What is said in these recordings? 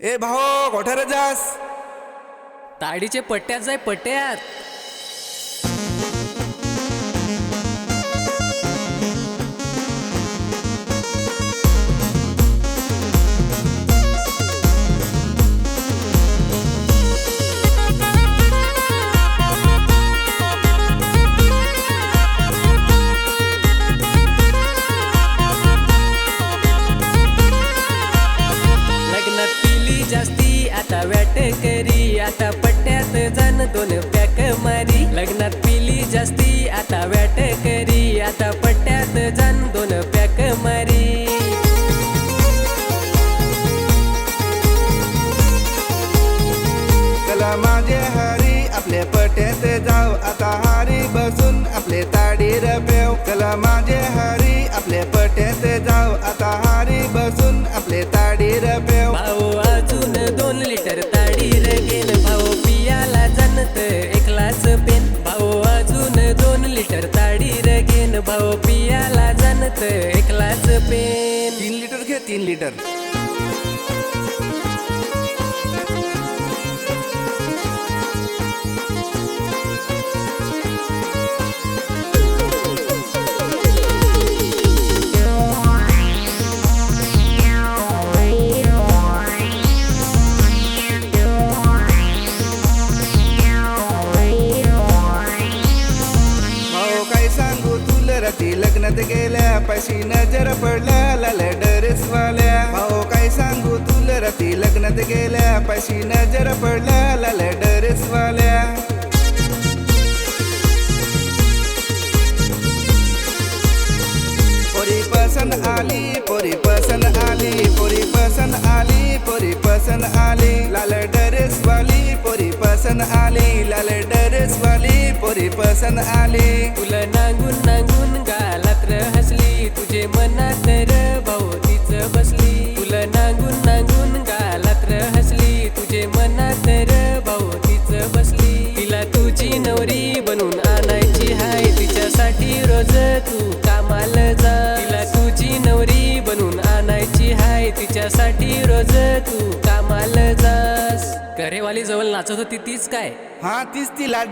ए भाऊ कोठारे जास. ताडीचे पट्ट्यात जाय पट्ट्यात. वेट करी. आता पट्ट्यात जाण दोन पॅक मारी. लग्नात पिली जास्ती आता वेट करी. आता पट्ट्यात जाण दोन पॅक मारी. कला माझे हरी आपले पट्यात जाव. आता हारी बसून आपले ताडी रपेव. कला माझे हरी आपले पट्यात जाव. आता हारी बसून आपले ताडी रपेव. लिटर ताडी रगेन भाऊ पियाला जाणत. एकलाच पेन भाऊ अजून दोन लिटर ताडी रगेन भाऊ पियाला जाणत. एकलाच पेन तीन लिटर घे तीन लिटर. रात्री लग्नात गेल्या पैशी नजर पडल्या लाल्या ड्रेसवाल्या. भाऊ काय सांगू तुला रात्री लग्नात गेल्या पैशी नजर पडल्या लाल्या ड्रेसवाल्या. पोरी पसंत आली पोरी पसंत आली पोरी पसंत आली पोरी पसंत आली. लाल ड्रेस वाली पोरी पसंत आली लाल ड्रेस वाली पोरी पसंत आली. तुला नांगून नांगून तुझे मनात रवतीच भाऊ बसली. तुला नांगून नांगून गालात हसली. तुझे मनात रवतीच भाऊ बसली. तिला तुझी नवरी बनून आणायची हाय. तिच्यासाठी रोज तू कामाल जा. तिला तुझी नवरी बनून आणायची हाय. तिच्यासाठी रोज तू कामाल जास. करेवाली जवळ नाचत होती तीच काय? हा तीच ती लाल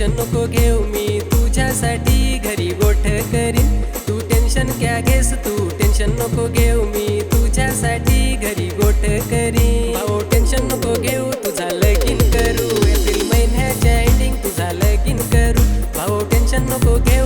टेन्शन नको घेऊ मी. तुझ्यासाठी घरी गोठ करीन. तू टेन्शन क्या घेस तू? टेन्शन नको घेऊ मी. तुझ्यासाठी घरी गोठ करीन. ओ टेन्शन नको घेऊ. तुझा लगीन करू. एप्रिल महिन्याच्या एंडिंग तुझा लगीन करू. भाऊ टेन्शन नको घेऊ.